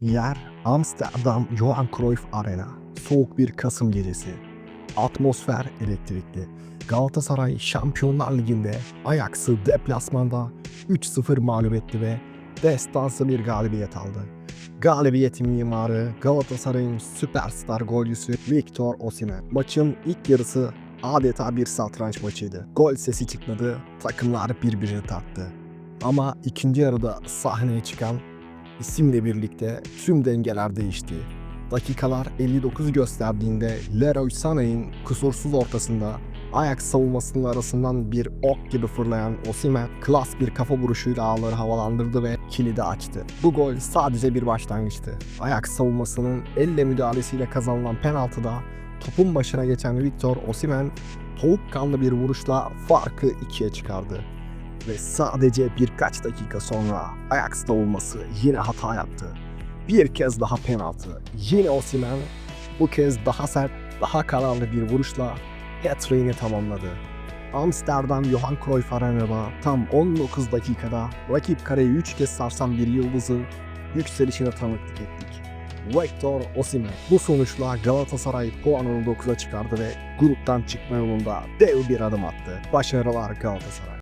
Yer Amsterdam Johan Cruyff Arena. Soğuk bir Kasım gecesi. Atmosfer elektrikli. Galatasaray Şampiyonlar Ligi'nde Ajax'ı deplasmanda 3-0 mağlup etti ve destansı bir galibiyet aldı. Galibiyetin mimarı Galatasaray'ın süperstar golcüsü Victor Osimhen. Maçın ilk yarısı adeta bir satranç maçıydı. Gol sesi çıkmadı, takımlar birbirini taktı. Ama ikinci yarıda sahneye çıkan isimle birlikte tüm dengeler değişti. Dakikalar 59 gösterdiğinde Leroy Sané'in kusursuz ortasında ayak savunmasının arasından bir ok gibi fırlayan Osimhen klas bir kafa vuruşuyla ağları havalandırdı ve kilidi açtı. Bu gol sadece bir başlangıçtı. Ayak savunmasının elle müdahalesiyle kazanılan penaltıda topun başına geçen Victor Osimhen soğukkanlı bir vuruşla farkı ikiye çıkardı. Ve sadece birkaç dakika sonra ayak savunması yine hata yaptı. Bir kez daha penaltı. Yine Osimhen bu kez daha sert, daha kararlı bir vuruşla hat-trick'ini tamamladı. Amsterdam Johan Cruyff Arena'da tam 19 dakikada rakip kareyi 3 kez sarsan bir yıldızın yükselişine tanıklık ettik. Victor Osimhen bu sonuçla Galatasaray puanını 9'a çıkardı ve gruptan çıkma yolunda dev bir adım attı. Başarılar Galatasaray.